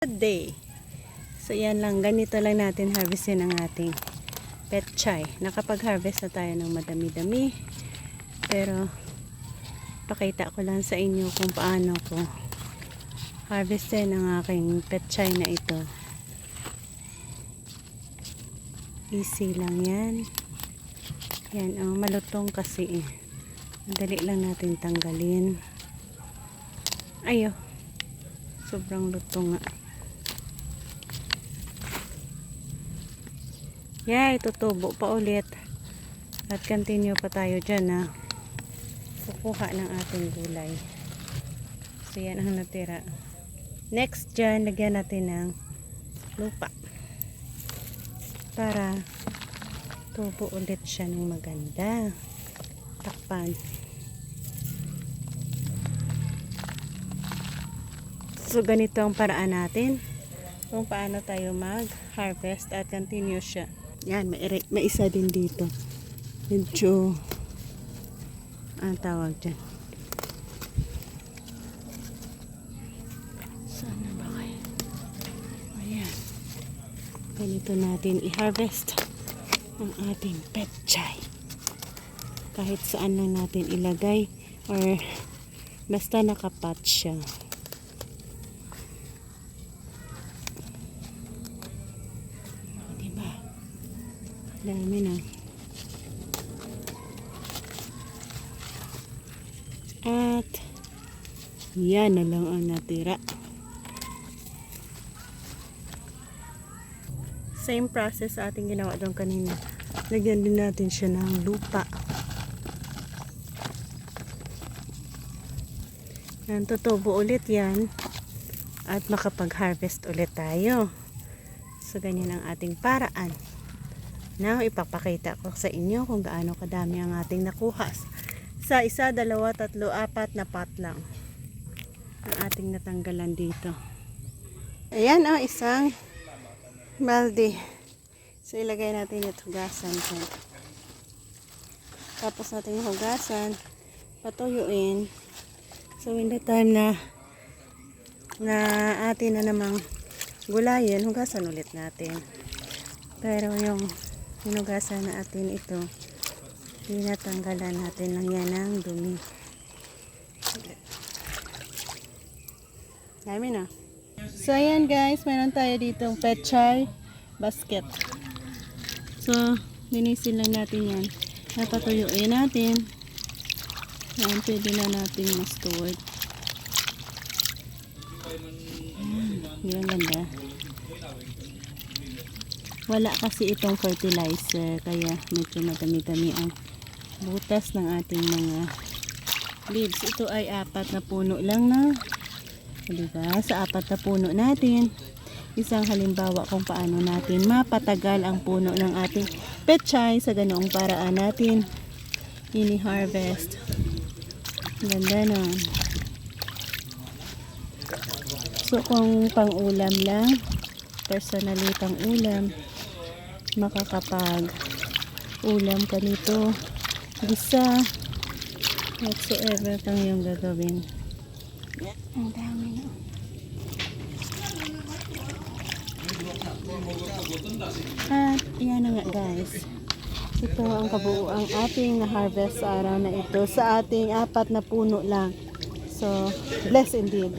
Day. So yan lang, ganito lang natin harvestin ang ating pet chai. Nakapag-harvest na tayo ng madami-dami. Pero pakita ko lang sa inyo kung paano ko harvestin ang aking pet chai na ito. Easy lang yan. Yan, oh, malutong kasi eh. Madali lang natin tanggalin. Ayo. Sobrang lutong nga. Yay, tutubo pa ulit. At continue pa tayo dyan ha. Kukuha ng ating gulay. So yan ang natira. Next dyan, lagyan natin ng lupa. Para tubo ulit siya ng maganda. Takpan. So ganito ang paraan natin kung paano tayo mag-harvest at continue siya. Yan, may, may isa din dito. Medyo, ang tawag dyan. Saan na ba kayo? Ayan. Ganito natin i-harvest ang ating pet chai. Kahit saan lang natin ilagay or basta nakapat siya. Dami na. At yan na lang ang natira. Same process sa ating ginawa doon kanina. Lagyan din natin siya ng lupa. Yan, tutubo ulit yan. At makapag-harvest ulit tayo. So, ganyan ang ating paraan. Now, ipapakita ko sa inyo kung gaano kadami ang ating nakuha. Sa isa, dalawa, tatlo, apat na pot lang. Ang ating natanggalan dito. Ayan o, isang balde. So, ilagay natin yung hugasan dyan. Tapos natin hugasan, patuyuin. So, in the time na na atin na namang gulayin, hugasan ulit natin. Pero yung hinugasan na atin ito, tinatanggalan natin lang yan ng dumi. Dami na. So, ayan guys, meron tayo ditong pechay basket. So, linisin lang natin yan. Napatuyuin natin. Yan, pwede na natin ma-stored. Yan, ganda. Wala kasi itong fertilizer, kaya medyo madami-dami ang butas ng ating mga leaves. Ito ay apat na puno lang na. Diba? Sa apat na puno natin, isang halimbawa kung paano natin mapatagal ang puno ng ating pechay sa ganoong paraan natin ini-harvest. Ganda nun. So, kung pang-ulam lang, personally pang-ulam, makakapag ulam ka nito, gisa, whatsoever pang yung gagawin. Ang dami na. At yan na nga guys. Ito ang kabuuang ating na-harvest sa araw na ito sa ating apat na puno lang. So, bless indeed.